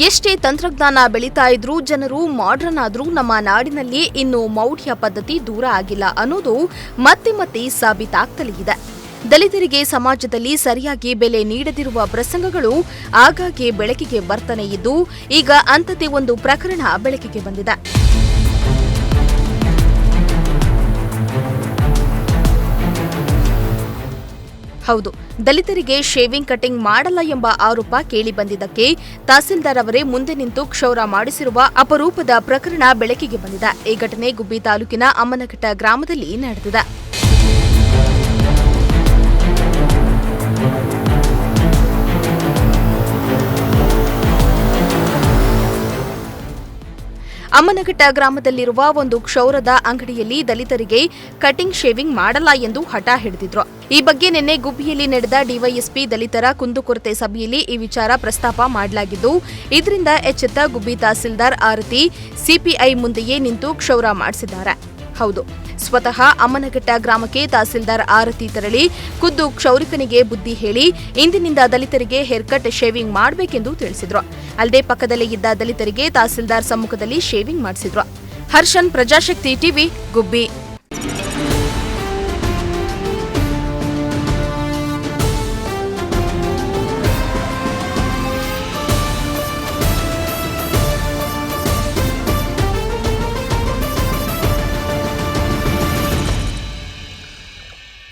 ಎಷ್ಟೇ ತಂತ್ರಜ್ಞಾನ ಬೆಳೀತಾ ಇದ್ರೂ ಜನರು ಮಾಡ್ರನ್ ಆದರೂ ನಮ್ಮ ನಾಡಿನಲ್ಲಿ ಇನ್ನು ಮೌಢ್ಯ ಪದ್ಧತಿ ದೂರ ಆಗಿಲ್ಲ ಅನ್ನೋದು ಮತ್ತೆ ಮತ್ತೆ ಸಾಬೀತಾಗ್ತಲೇ ಇದೆ. ದಲಿತರಿಗೆ ಸಮಾಜದಲ್ಲಿ ಸರಿಯಾಗಿ ಬೆಲೆ ನೀಡದಿರುವ ಪ್ರಸಂಗಗಳು ಆಗಾಗ್ಗೆ ಬೆಳಕಿಗೆ ಬರ್ತಾನೆ ಇದ್ದು, ಈಗ ಅಂಥದ್ದೇ ಒಂದು ಪ್ರಕರಣ ಬೆಳಕಿಗೆ ಬಂದಿದೆ. ಹೌದು, ದಲಿತರಿಗೆ ಶೇವಿಂಗ್ ಕಟಿಂಗ್ ಮಾಡಲ್ಲ ಎಂಬ ಆರೋಪ ಕೇಳಿಬಂದಿದ್ದಕ್ಕೆ ತಹಸೀಲ್ದಾರ್ ಅವರೇ ಮುಂದೆ ನಿಂತು ಕ್ಷೌರ ಮಾಡಿಸಿರುವ ಅಪರೂಪದ ಪ್ರಕರಣ ಬೆಳಕಿಗೆ ಬಂದಿದೆ. ಈ ಘಟನೆ ಗುಬ್ಬಿ ತಾಲೂಕಿನ ಅಮ್ಮನಘಟ್ಟ ಗ್ರಾಮದಲ್ಲಿ ನಡೆದಿದೆ. ಅಮ್ಮನಘಟ್ಟ ಗ್ರಾಮದಲ್ಲಿರುವ ಒಂದು ಕ್ಷೌರದ ಅಂಗಡಿಯಲ್ಲಿ ದಲಿತರಿಗೆ ಕಟಿಂಗ್ ಶೇವಿಂಗ್ ಮಾಡಲ್ಲ ಎಂದು ಹಠ ಹಿಡಿದಿದ್ರು. ಈ ಬಗ್ಗೆ ನಿನ್ನೆ ಗುಬ್ಬಿಯಲ್ಲಿ ನಡೆದ ಡಿವೈಎಸ್ಪಿ ದಲಿತರ ಕುಂದುಕೊರತೆ ಸಭೆಯಲ್ಲಿ ಈ ವಿಚಾರ ಪ್ರಸ್ತಾಪ ಮಾಡಲಾಗಿದ್ದು, ಇದರಿಂದ ಎಚ್ಚೆತ್ತ ಗುಬ್ಬಿ ತಹಸೀಲ್ದಾರ್ ಆರತಿ ಸಿಪಿಐ ಮುಂದೆಯೇ ನಿಂತು ಕ್ಷೌರ ಮಾಡಿಸಿದ್ದಾರೆ. ಹೌದು, ಸ್ವತಃ ಅಮ್ಮನಘಟ್ಟ ಗ್ರಾಮಕ್ಕೆ ತಹಸೀಲ್ದಾರ್ ಆರತಿ ತೆರಳಿ ಖುದ್ದು ಕ್ಷೌರಿಕನಿಗೆ ಬುದ್ಧಿ ಹೇಳಿ, ಇಂದಿನಿಂದ ದಲಿತರಿಗೆ ಹೇರ್ಕಟ್ ಶೇವಿಂಗ್ ಮಾಡಬೇಕೆಂದು ತಿಳಿಸಿದ್ರು. ಅಲ್ಲದೆ ಪಕ್ಕದಲ್ಲೇ ಇದ್ದ ದಲಿತರಿಗೆ ತಹಸೀಲ್ದಾರ್ ಸಮ್ಮುಖದಲ್ಲಿ ಶೇವಿಂಗ್ ಮಾಡಿಸಿದ್ರು. ಹರ್ಷನ್, ಪ್ರಜಾಶಕ್ತಿ ಟಿವಿ, ಗುಬ್ಬಿ.